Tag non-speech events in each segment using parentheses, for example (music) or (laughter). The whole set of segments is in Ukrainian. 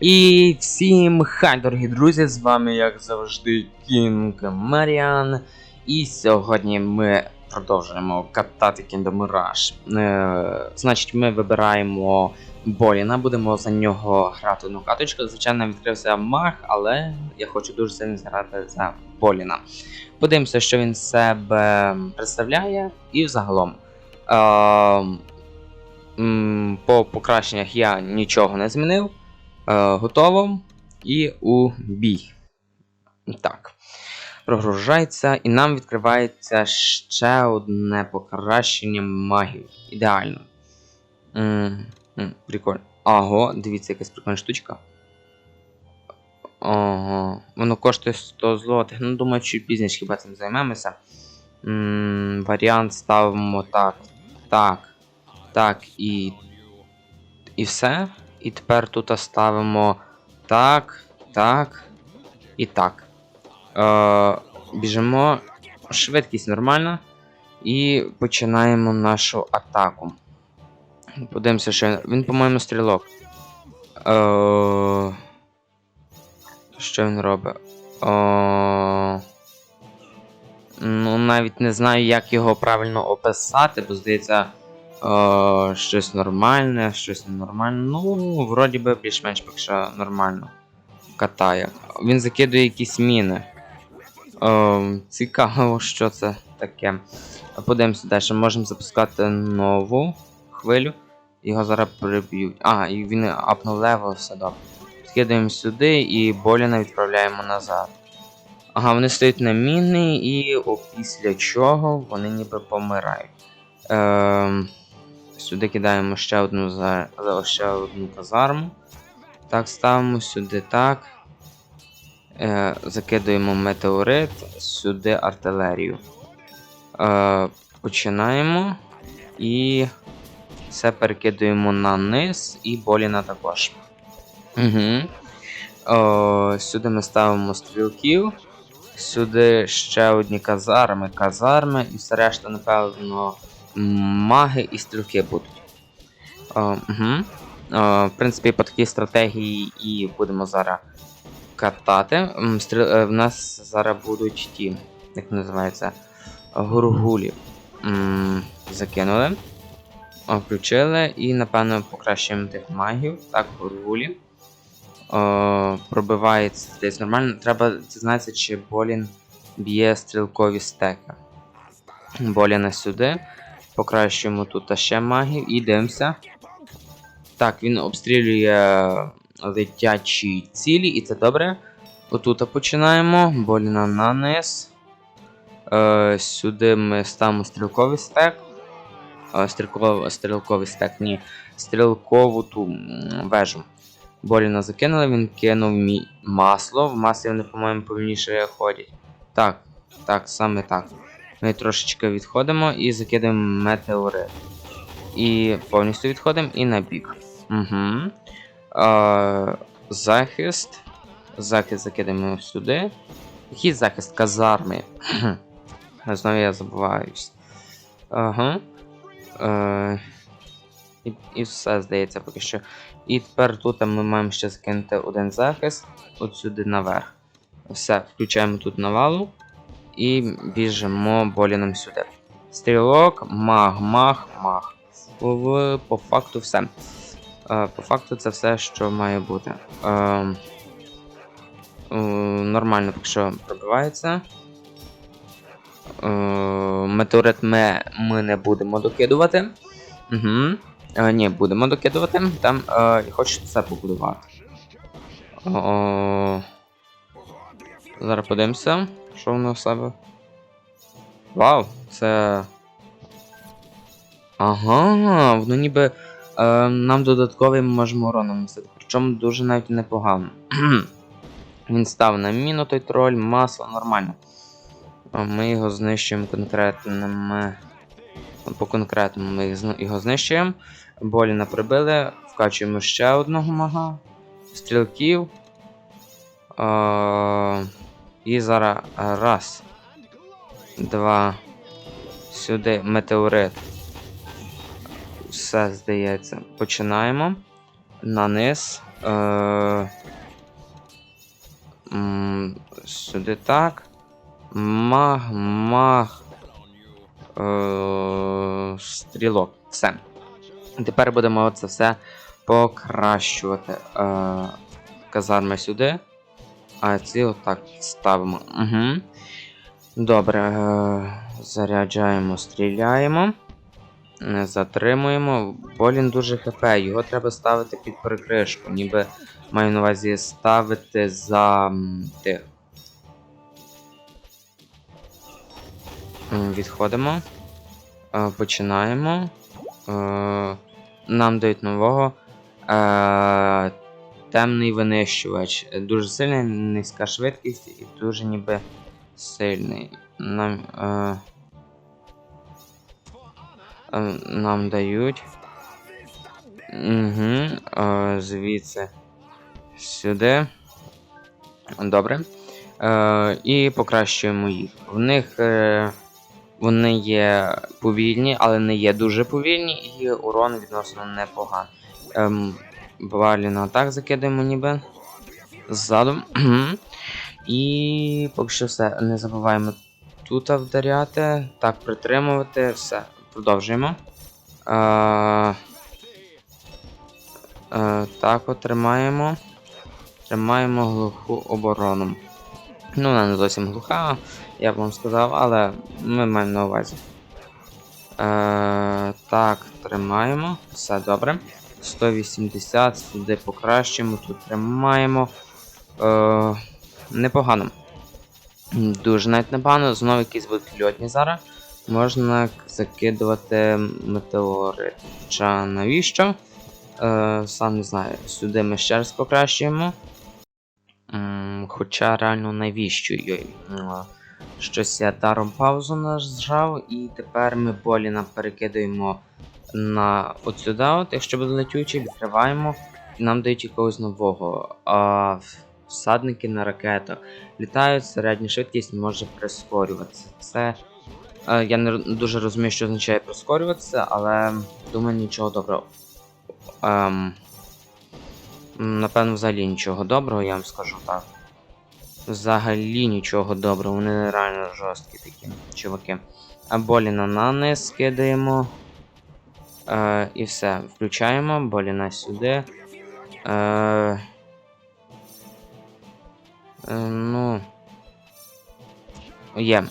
І всім хай, дорогі друзі, з вами, як завжди, Кінг Маріан. І сьогодні ми продовжуємо катати Kingdom Rush. Е, значить, ми вибираємо Боліна, будемо за нього грати одну каточку. Звичайно, відкрився маг, але я хочу дуже сильно зграти за Боліна. Подивимося, що він себе представляє, і взагалом. Е, по покращеннях я нічого не змінив. Е, готово. І у бій. Так. Прогружається, і нам відкривається ще одне покращення магії. Ідеально. Прикольно. Ага, дивіться, якась прикольна штучка. Ага. Воно коштує 100 злотих. Ну, думаю, чуть пізніше хіба цим займемося. Варіант ставимо так. Так. Так і. І все. І тепер тут ставимо так, так і так. Е, біжимо. Швидкість нормальна. І починаємо нашу атаку. Подивимося, що він, по-моєму, стрілок. Е, що він робить? Е, ну, навіть не знаю, як його правильно описати, бо здається. Щось нормальне, щось ненормальне. Ну, вроді би більш-менш поки що нормально катає. Він закидує якісь міни. О, цікаво, (laughs) що це таке. Подивимося далі. Можемо запускати нову хвилю. Його зараз приб'ють. А, і він апнув левел, все добре. Скидаємо сюди і Боліна відправляємо назад. Ага, вони стоять на міни і о, після чого вони ніби помирають. Ем, сюди кидаємо ще одну за, за- ще одну казарму. Так, ставимо сюди так. Е, закидуємо метеорит, сюди артилерію. Е, починаємо і все перекидуємо на низ і боліна також. Угу. О, сюди ми ставимо стрілків. Сюди ще одні казарми, казарми, і все решта, напевно, маги і стрілки будуть. О, угу. О, в принципі, по такій стратегії і будемо зараз катати. Стріл... е, В нас зараз будуть ті, як називається, гургулі. Закинули. Включили і, напевно, покращуємо тих магів. Так, гургулі. Пробивається десь нормально. Треба дізнатися, чи Болін б'є стрілкові стеки. Боліна сюди. Покращуємо тут ще магів і дивимося. Так, він обстрілює летячі цілі, і це добре. Отут починаємо. Боліна на. Е, сюди ми ставимо стрілковий стек. Е, стрілковий, стрілковий стек, ні. Стрілкову ту вежу. Боліна закинули, він кинув масло. В маслі вони, по-моєму, повільніше ходять. Так, так, саме так. Ми трошечки відходимо і закидаємо метеорит. І повністю відходимо і на бік. Угу. Е, захист. Захист закидаємо сюди. Який захист казарми? (clears throat) Знову я забуваюсь. Ага. Е, і, і все, здається, поки що. І тепер тут ми маємо ще закинути один захист. От сюди наверх. Все, включаємо тут навалу. І біжимо боліном сюди. Стрілок, маг, маг, маг. В, по факту все. Е, по факту це все, що має бути. Е, е, нормально поки що пробивається. Е, метеорит ми, ми не будемо докидувати. Угу. Е, ні, будемо докидувати. Там е, хочу це побудувати. О, зараз подивимося, що воно в себе. Вау, це. Ага, воно ніби е, нам додатковий ми можемо урон наносити. Причому дуже навіть непогано. (clears throat) Він став на міну той троль, масло, нормально. А Ми його знищуємо конкретними. По конкретному ми його знищуємо. Боліна прибили, вкачуємо ще одного мага, стрілків. Е, і зараз раз, два, сюди метеорит. Все здається. Починаємо. На низ. Е, сюди так. Маг, маг. Е, стрілок. Все. Тепер будемо це все покращувати. Е, казарми сюди. А ці отак ставимо. Угу. Добре. Е, заряджаємо, стріляємо. Не затримуємо. Болін дуже хп, його треба ставити під перекришку. Ніби маю на увазі ставити за тих. Відходимо. Е, Починаємо. Е, Нам дають нового. Темний винищувач. Дуже сильна низька швидкість і дуже ніби сильний. Нам. Е, е, нам дають. Угу, е, звідси сюди. Добре. Е, і покращуємо їх. В них е, вони є повільні, але не є дуже повільні, і урон відносно непоганий. Ем, Баварлі на атак закидаємо ніби ззаду. І поки що все. Не забуваємо тут вдаряти. Так, притримувати. Все. Продовжуємо. Е, е, так, от тримаємо. Тримаємо глуху оборону. Ну, вона не зовсім глуха, я б вам сказав, але ми маємо на увазі. Е, так, тримаємо. Все добре. 180, сюди покращимо, тут тримаємо. Е, непогано. Дуже навіть непогано. Знову якісь будуть льотні зараз. Можна закидувати метеорит. Хоча навіщо? Е, сам не знаю. Сюди ми ще раз покращуємо. Хоча реально навіщо? Йой. Щось я даром паузу нажав, і тепер ми Боліна перекидаємо на от сюди, от, якщо буде летючий, відкриваємо, і нам дають якогось нового. А всадники на ракетах літають, середня швидкість може прискорюватися. Це. е, я не дуже розумію, що означає прискорюватися, але думаю, нічого доброго. Ем, напевно, взагалі нічого доброго, я вам скажу так. Взагалі нічого доброго, вони реально жорсткі такі чуваки. А Боліна на низ кидаємо. Е, і все. Включаємо, Боліна сюди. Е, е, ну. Є.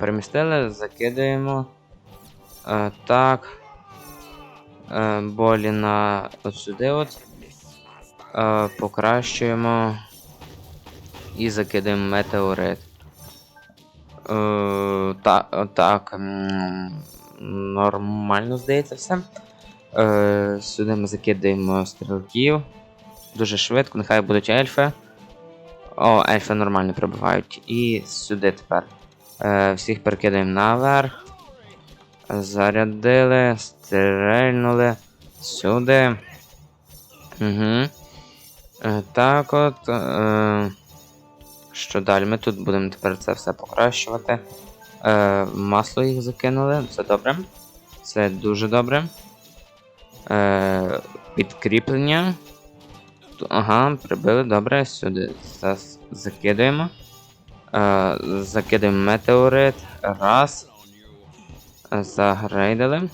Перемістили, закидаємо. Е, так. Е, Боліна от сюди от. Е, покращуємо. І закидаємо метеорит. Е, та, так. Нормально здається все. Е, сюди ми закидаємо стрілків. Дуже швидко, нехай будуть ельфи. О, ельфи нормально прибувають. І сюди тепер. Е, всіх перекидаємо наверх. Зарядили, стрельнули. Сюди. Угу. Е, так от. Е, що далі? Ми тут будемо тепер це все покращувати. Е, масло їх закинули, це добре. Це дуже добре. Е, підкріплення. Ага, прибили, добре, сюди зас- закидаємо. Е, закидаємо метеорит. Раз. Е, Загрейдили.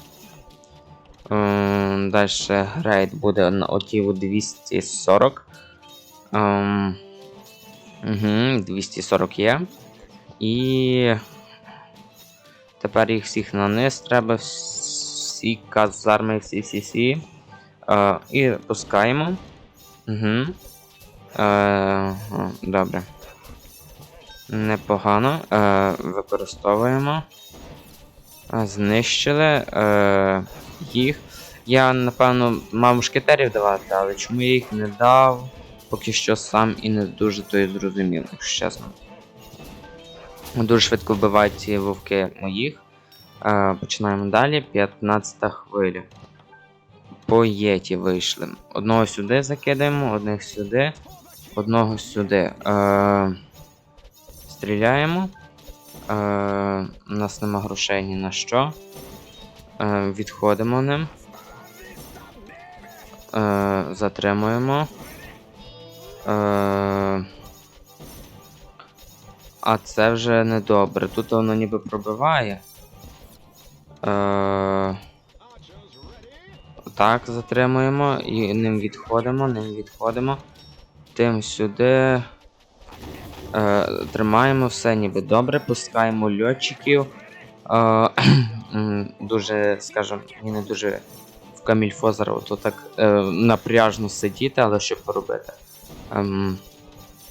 Е, Далі грейд буде на оті от 240. Ем, угу, 240 є. І тепер їх всіх на треба. Всі казарми, всі всі всі. Е, і пускаємо. Угу. Е, добре. Непогано. Е, використовуємо. Е, Знищили е, їх. Я, напевно, мав мушкетерів давати, але чому я їх не дав, поки що сам і не дуже то й зрозумів, якщо чесно. Дуже швидко вбивають ці вовки моїх. Е, починаємо далі. 15 хвиля. По єті вийшли. Одного сюди закидаємо, одних сюди, одного сюди. Е, стріляємо. Е, у нас нема грошей ні на що. Е, відходимо ним. Е, затримуємо. Е... А це вже недобре. Тут воно ніби пробиває. Е... Так, затримуємо і ним відходимо, ним відходимо. Тим сюди. Е, тримаємо все ніби добре, пускаємо льотчиків. Е, (clears throat) дуже, скажімо, не дуже в камільфо зараз так е, напряжно сидіти, але що поробити. Ем,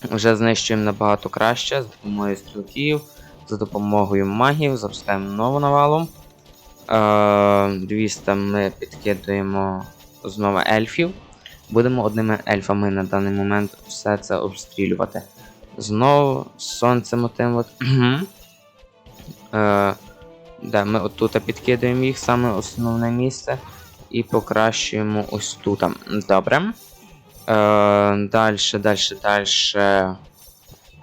вже знищуємо набагато краще з допомогою стрілків, за допомогою магів, запускаємо нову навалу. Е, 200 ми підкидуємо знову ельфів. Будемо одними ельфами на даний момент все це обстрілювати. Знову сонцем отим от. Е, де ми отут підкидуємо їх, саме основне місце. І покращуємо ось тут. Добре. Е, дальше, дальше, дальше.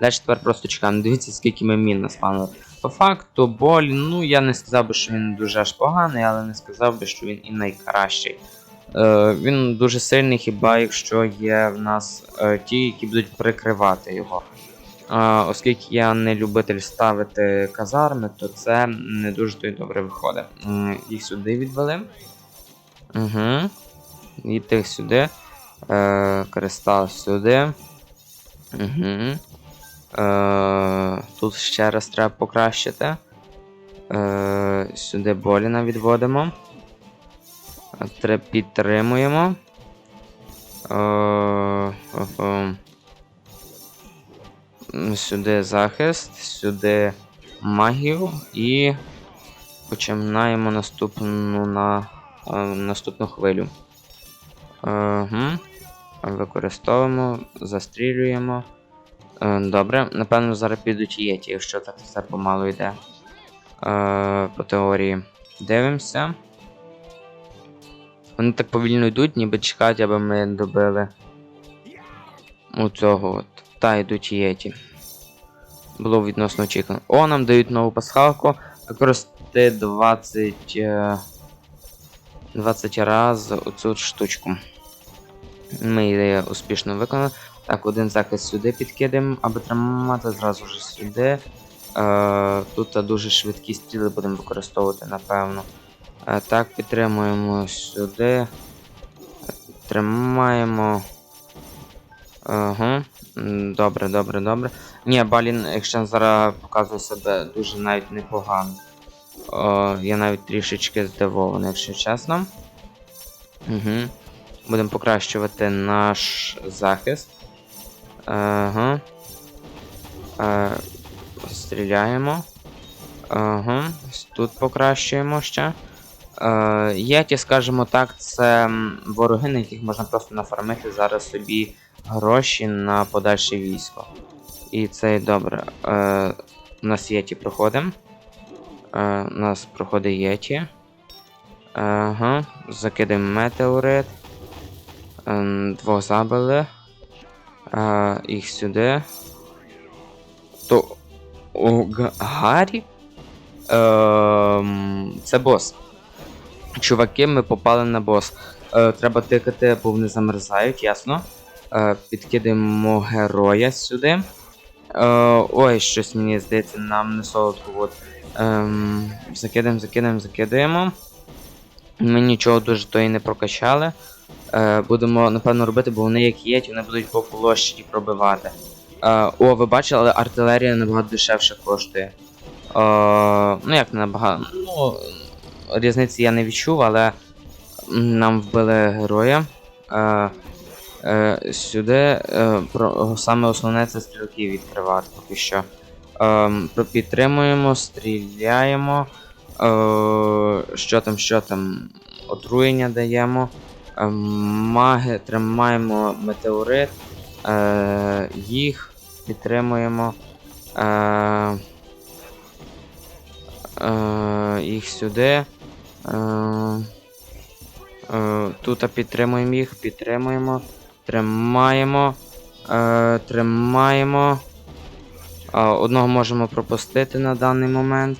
Дальше тепер просто чекаємо. Дивіться, скільки ми мін наспавнили. По факту, болі, ну я не сказав би, що він дуже аж поганий, але не сказав би, що він і найкращий. Е, він дуже сильний, хіба якщо є в нас е, ті, які будуть прикривати його. Е, оскільки я не любитель ставити казарми, то це не дуже то й добре виходить. М, Їх сюди відвели. Угу. І тих сюди. Е, кристал сюди. Угу. Е, тут ще раз треба покращити. Е, сюди Боліна відводимо. Тре- Підтримуємо. Е, ого. М, Сюди захист, сюди магію і починаємо наступну на е, наступну хвилю. Угу. Використовуємо, застрілюємо. Е, Добре, напевно, зараз підуть єті, якщо так все помалу йде. Е, по теорії. Дивимося. Вони так повільно йдуть, ніби чекають, аби ми добили у цього от. Та йдуть єті. Було відносно очікувано. О, нам дають нову пасхалку. Використати 20. е, 20 раз оцю штучку. Ми її успішно виконали. Так, один захист сюди підкидаємо, аби тримати зразу ж сюди. Е, тут дуже швидкі стріли будемо використовувати, напевно. Е, так, підтримуємо сюди. Тримаємо. Ага. Добре, добре, добре. Ні, Балін, якщо зараз показує себе дуже навіть непогано. О, я навіть трішечки здивований, якщо чесно. Угу. Будемо покращувати наш захист. Ага. Е, стріляємо. Ага. Тут покращуємо ще. Е, Єті, скажімо так, це вороги, на яких можна просто нафармити зараз собі гроші на подальше військо. І це добре. Е, у нас Єті проходимо. Е, у нас проходить Єті. Ага. Закидаємо метеорит. Ем, Двох забили. Е, їх сюди. То. О, Гаррі? Ем, це бос. Чуваки, ми попали на бос. Е, треба тикати, бо вони замерзають, ясно. Е, підкидаємо героя сюди. Е, ой, щось мені здається, нам не солодко. От. Ем, закидаємо, закидаємо, закидаємо. Ми нічого дуже то і не прокачали. Е, будемо, напевно, робити, бо вони як є, вони будуть по площаді пробивати. Е, о, ви бачили, але артилерія набагато дешевше коштує. Е, ну як не набагато. Ну, різниці я не відчув, але нам вбили героя. Е, е, сюди е, про, саме основне це стрілки відкривати поки що. Про- підтримуємо, стріляємо. Е, що там, що там? Отруєння даємо. Ем, маги тримаємо метеорит. Е, їх підтримуємо. Е, е, їх сюди. Е, е, тут підтримуємо їх, підтримуємо. Тримаємо. Е, тримаємо. Е, одного можемо пропустити на даний момент.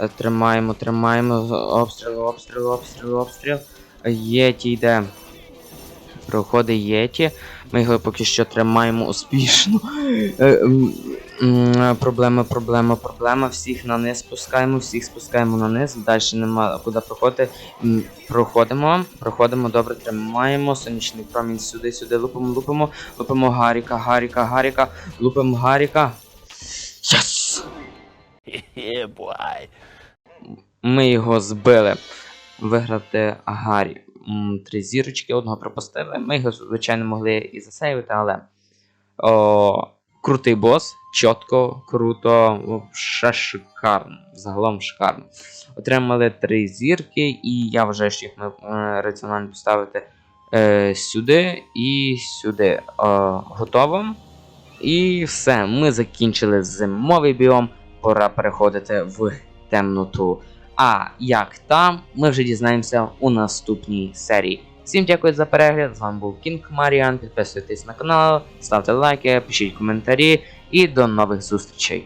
Е, Тримаємо, тримаємо. Обстріл, обстріл, обстріл, обстріл. Єті йде. Проходить Єті. Ми його поки що тримаємо успішно. Е, м, м, Проблема, проблема, проблема. Всіх на низ спускаємо, всіх спускаємо на низ. Далі нема куди проходити. Проходимо, проходимо, добре тримаємо. Сонячний промінь сюди, сюди. Лупимо, лупимо, лупимо Гаріка, Гаріка, Гаріка, лупимо Гаріка. Єс! (laughs) Yeah. Ми його збили. Виграти Гарі. М, Три зірочки, одного пропустили. Ми його, звичайно, могли і засейвити, але. О, крутий бос, чітко, круто, ще шикарно. Загалом шикарно. Отримали три зірки, і я вважаю, що їх ми е, раціонально поставити е, сюди і сюди. Е, готово. І все, ми закінчили зимовий біом. Пора переходити в темноту. А як там, ми вже дізнаємося у наступній серії. Всім дякую за перегляд. З вами був Кінг Маріан. Підписуйтесь на канал, ставте лайки, пишіть коментарі і до нових зустрічей.